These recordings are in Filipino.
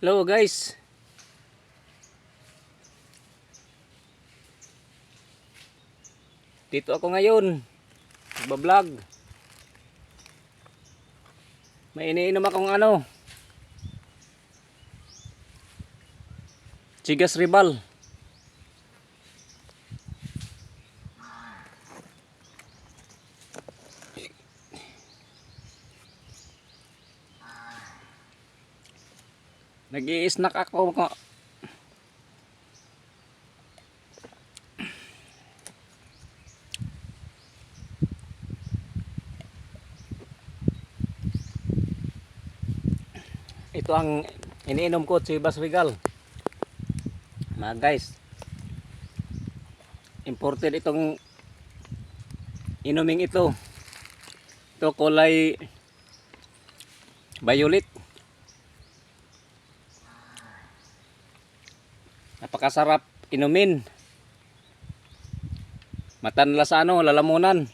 Hello guys. Dito ako ngayon. Nagbablog. May iniinom akong ano. Chigas Ribal. Nag-i-snack ako. Ito ang iniinom ko, Chivas Regal. Mga guys, imported itong inuming ito. Ito kulay violet. Napakasarap inumin. Matanla sa ano, lalamunan.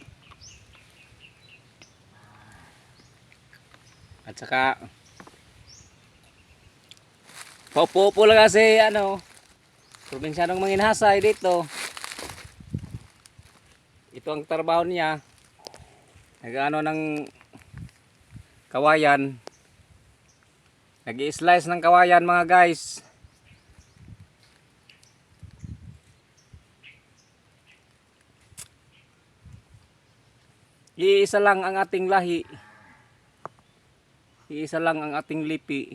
At saka Paupo-upo lang kasi ano, probinsyanong manginhasay dito. Ito ang trabaho niya. Nag-ano ng kawayan. Nag-i-slice ng kawayan mga guys. Iisa lang ang ating lahi. Iisa lang ang ating lipi.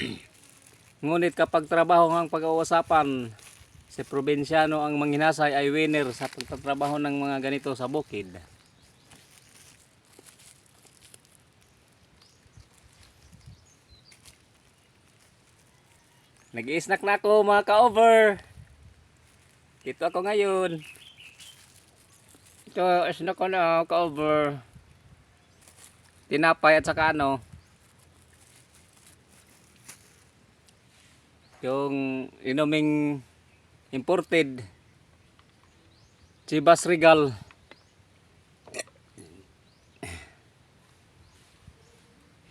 Ngunit kapag trabaho ang pag-uusapan, si probinsyano ang manghinasay ay winner sa pagtatrabaho ng mga ganito sa bukid. Nag-i-snack na ako mga ka-over. Dito ako ngayon. Ito, snack ko na ka-over. Tinapay at saka ano, yung inuming imported Chivas Regal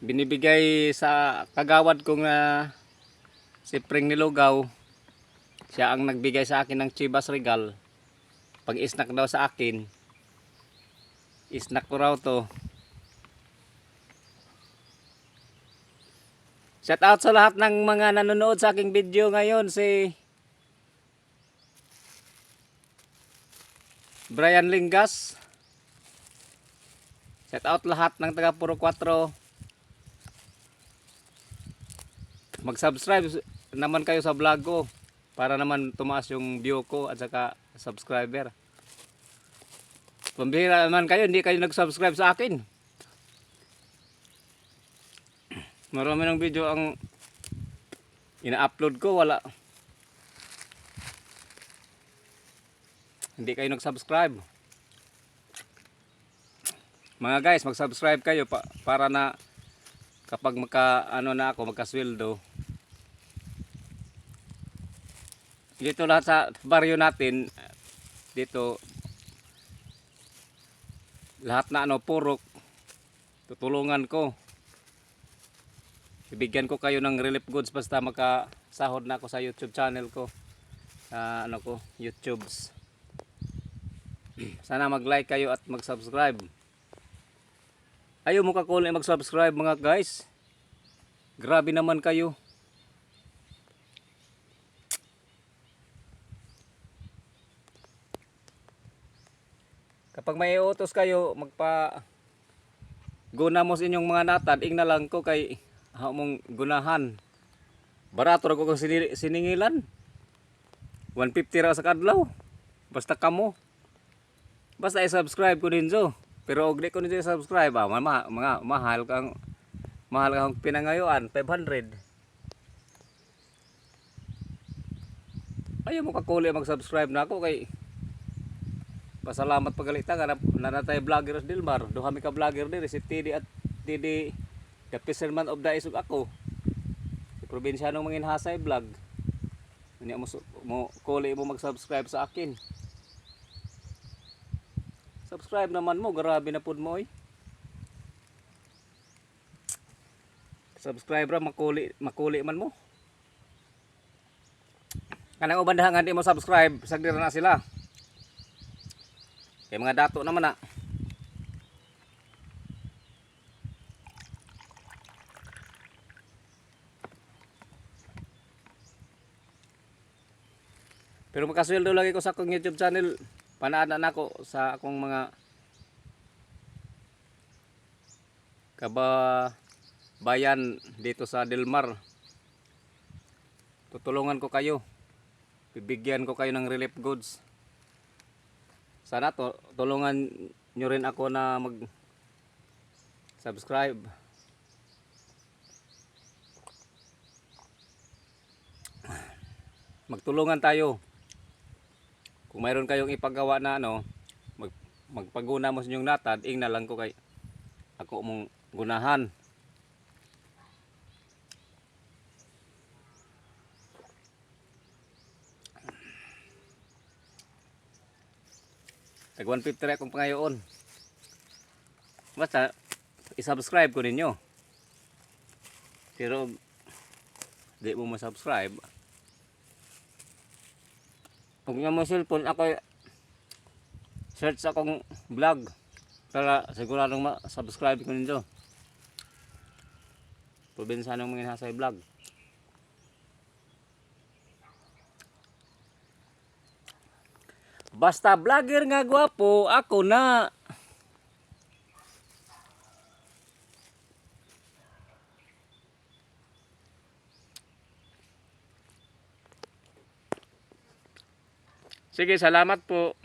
binibigay sa kagawad kong uh, si Pring Nilugaw siya ang nagbigay sa akin ng Chivas Regal pag isnak daw sa akin isnak ko raw to Shout out sa lahat ng mga nanonood sa aking video ngayon si Brian Lingas. Shout out lahat ng taga Puro 4. Mag-subscribe naman kayo sa vlog ko para naman tumaas yung view ko at saka subscriber. Pambihira naman kayo, hindi kayo nag-subscribe sa akin. Marami ng video ang ina-upload ko, wala. Hindi kayo nag-subscribe. Mga guys, mag-subscribe kayo pa, para na kapag magka ano na ako, magkasweldo. Dito lahat sa baryo natin, dito lahat na ano purok tutulungan ko Bibigyan ko kayo ng relief goods basta makasahod na ako sa YouTube channel ko. Sa ano ko, YouTubes. Sana mag-like kayo at mag-subscribe. Ayaw mo kakuli mag-subscribe mga guys. Grabe naman kayo. Kapag may utos kayo, magpa guna mo sa inyong mga natad, ing na lang ko kay ha mong gunahan. Barato ra ko kung sini- siningilan. 150 ra sa kadlaw. Basta kamo. Basta i-subscribe ko din so. Pero og ko din subscribe ah, ma- mga mahal kang mahal kang pinangayuan 500. Ayaw mo kakuli mag-subscribe na ako kay Pasalamat pagalita nga na, na natay vlogger sa Dilmar. Duha mi ka vlogger diri si TD at TD The Fisherman of the Isog ako. Si Probinsyanong Manginhasay vlog. Hindi mo, mo kuli mo mag-subscribe sa akin. Subscribe naman mo, grabe na pud mo oy. subscriber makuli makuli man mo. Kanang uban dahangan di mo subscribe, sagdi ra na sila. Kay mga dato naman na. Pero makasweldo lagi ko sa akong YouTube channel. Panaanan ako sa akong mga kaba bayan dito sa Delmar. Tutulungan ko kayo. Bibigyan ko kayo ng relief goods. Sana to, tulungan nyo rin ako na mag subscribe. Magtulungan tayo. Kung mayroon kayong ipagawa na ano, mag, magpaguna mo sa inyong natad, ing na lang ko kay ako mong gunahan. Tag 150 rin akong pangayoon. Basta, isubscribe ko ninyo. Pero, di mo masubscribe. Kung nga mo cellphone, ako search akong vlog para siguradong ma-subscribe ko ninyo. Probinsya ng mga nasa vlog. Basta vlogger nga gwapo, ako na. Sige, salamat po.